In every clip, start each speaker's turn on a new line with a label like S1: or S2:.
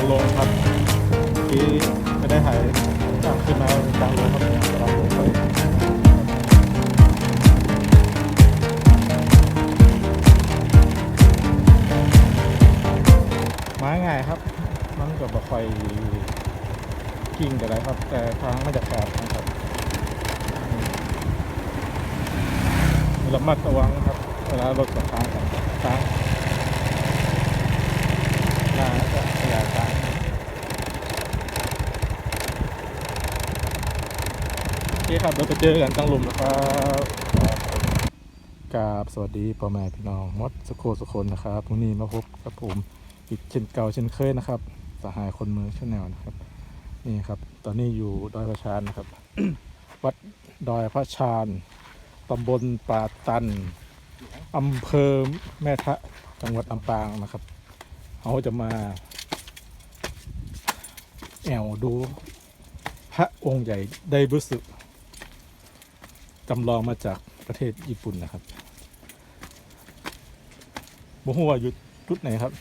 S1: างลงครับที่ไม่ได้ถ่ายทางขึ้นมาเป็นทางลงครับกำลังลงไปมาง่ายครับ มันก็บ่ค่อยกิ่งแต่ไรครับ แต่ทางมันจะแคบนะครับระมัดระวังครับเวลารถกับทางกันทางหน้าจะขยายทางโอ เคครับเราไปเจอกันตั้งหลุมนะครับกราบสวัสดีพ่อแม่พี่น้องมดสุโคสุคนนะครับวันนี้มาพบกับผมอีกเช่นเก่าเช่นเคยนะครับสหายคนมือชแนลนะครับ นี่ครับ ตอนนี้อยู่ดอยพระชานนะครับ วัดดอยพระชานตำบลป่าตันอำเภอแม่ทะจังหวัดลำปางนะครับเขาจะมา แอวดู พระองค์ใหญ่ไดบุสึ จำลองมาจากประเทศญี่ปุ่นนะครับบ่ฮู้ว่าอยู่จุดไหนครับ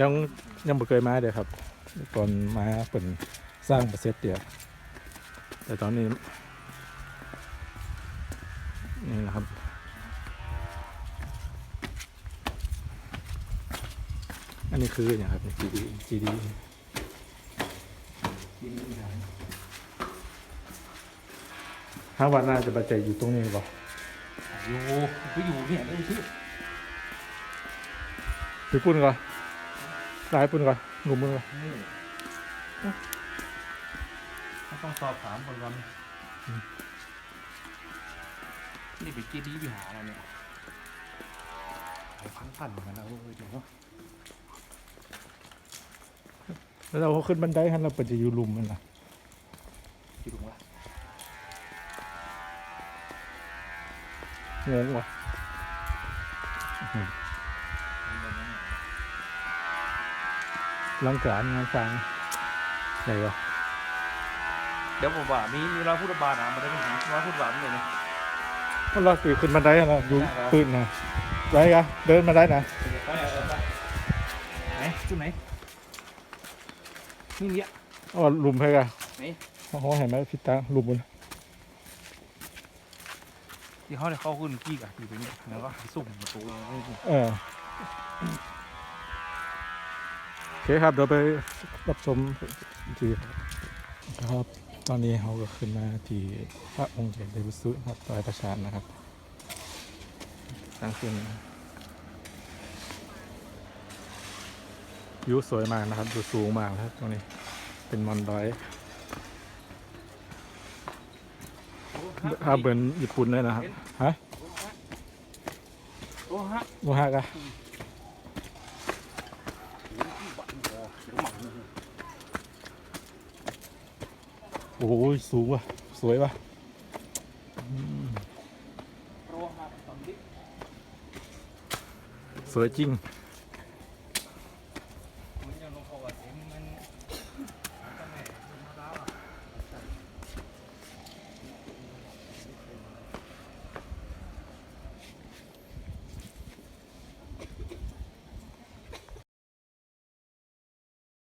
S1: ยังยังบ่เคยมาเลยครับตอนมาเป็นสร้างประเสริฐเดียวแต่ตอนนี้นี่นะครับอันนี้คืออย่างครับ GD GD ถ้าวัน หน้าจะบาดเจ็บอยู่ตรงนี้หรอ
S2: อยู่ก็อยู่เนี่ยได้ชื่อ
S1: ไปปุ่นก่อนลายปุ่นก่อนหนุ่มปุ่นก่อน
S2: ต้องสอบถามคนก่อนนี่ไปกีดีไปหาอะไรเนี่ยไปพันพันเหมือนกันนะเว้ยเดี๋ยว
S1: แล้วเราขึ้นบันไดฮันเราไปจะอยู่หลุมมันนะ
S2: กี่ถุงวะ
S1: งงว่ะลังการงานฟังไหนวะ
S2: เดี๋ยวผมว่ามีเวลาพูดบาลอะมันได้เป็นหาว่าพูดบาลเลยนะ
S1: มันเราคือขึ้นบันไดฮันเราอยู่ปืนนะไรกะเดินมาได้นะ
S2: ไปไหนจุดไหนนี่เนี่ย
S1: อ๋อหลุมให้กะ
S2: ไหน
S1: โอ้โหเห็นไหมพี่ตาหลุมบน
S2: ที่เขาเนี่ยเข้าขึ้นกี้กับอยู่ตรงนี้แล้วก็สุ่มประตู
S1: เออโอเคครับเดี๋ยวไปรับชมทีครับ ตอนนี้เขาก็ขึ้นมาที่พระองค์ใหญ่ไดบุสุครับดอยประชานนะครับทางขึ้นวิวสวยมากนะครับดูสูงมากนะครับตรงนี้เป็นมอนดอย ถ้าเหมือนญี่ปุ่นเลยนะครับฮะ
S2: โอ้ฮะ
S1: โมฮากะโอ้ยสูงว่ะ สวยว่ะอืมสวยจริง